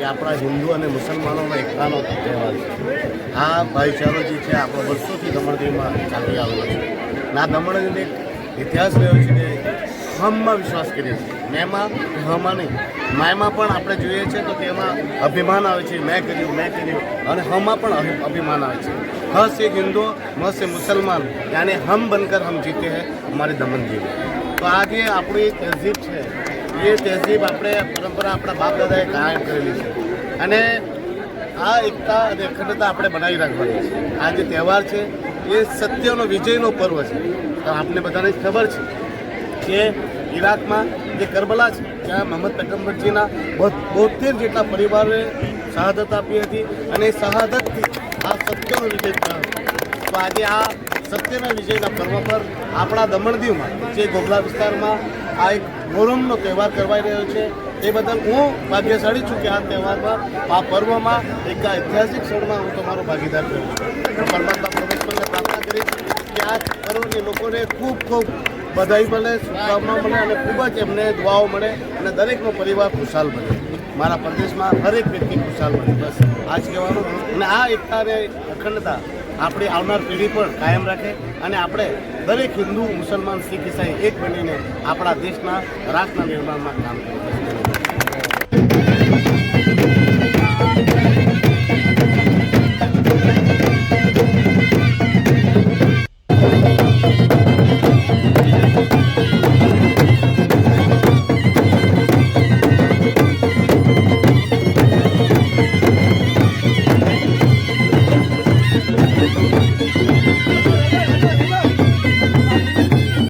એ આપણા હિન્દુ અને મુસલમાનોના એકતાનો તહેવાર છે. આ ભાઈચારો જે છે, આપણો વર્ષોથી દમણ દીવમાં ચાલી આવેલો છે. ના દમણ એક ઇતિહાસ રહ્યો છે કે હમમાં વિશ્વાસ કરીએ છીએ. મેમાં હમાં નહીં. મેમાં પણ આપણે જોઈએ છે તો તેમાં અભિમાન આવે છે, મેં કર્યું મેં કર્યું. અને હમાં પણ અભિમાન આવે છે. હસ એક હિન્દુ, મસ એ મુસલમાન. યાને હમ બનકર હમ જીતે હે હમારે દમણ તો આ જે આપણી તહજીબ છે એ તહેઝીબ આપણે પરંપરા આપણા બાપ દાદાએ કાયમ કરેલી છે. અને આ એકતા અને અખંડતા આપણે બનાવી રાખવાની છે. આ જે તહેવાર છે, એ સત્યનો, વિજયનો પર્વ છે. તો આપને બધાને ખબર છે કે ઈરાકમાં જે કરબલા છે, ત્યાં મોહમ્મદ પેગમ્બરજીના બોતેર જેટલા પરિવારોએ શહાદત આપી હતી અને એ શહાદતથી આ સત્યનો વિજય થયો તો આજે આ સત્યના વિજયના પર્વ પર આપણા દમણ દીવમાં, જે ગોગલા વિસ્તારમાં આ એક ગૌરવનો તહેવાર કરવાઈ રહ્યો છે. એ બદલ હું ભાગ્યશાળી છું કે આ તહેવારમાં, આ પર્વમાં એક ઐતિહાસિક ક્ષણમાં હું તમારો ભાગીદાર થયો છું. પરમાત્મા પરમેશ્વરને પ્રાર્થના કરીશ કે આ પર્વની લોકોને ખૂબ ખૂબ બધાઈ મળે શુભકામના મળે અને ખૂબ જ એમને દુઆઓ મળે અને દરેકનો પરિવાર ખુશાલ બને. મારા પ્રદેશમાં હરેક વ્યક્તિ ખુશાલ બને. બસ, આ જ કહેવાનું. અને આ એકતા અને અખંડતા આપણી આવનાર પેઢી પણ કાયમ રાખે અને આપણે દરેક હિન્દુ, મુસલમાન, શીખ, ઈસાઈ એક બનીને આપણા દેશના રાષ્ટ્રના નિર્માણમાં કામ કરીએ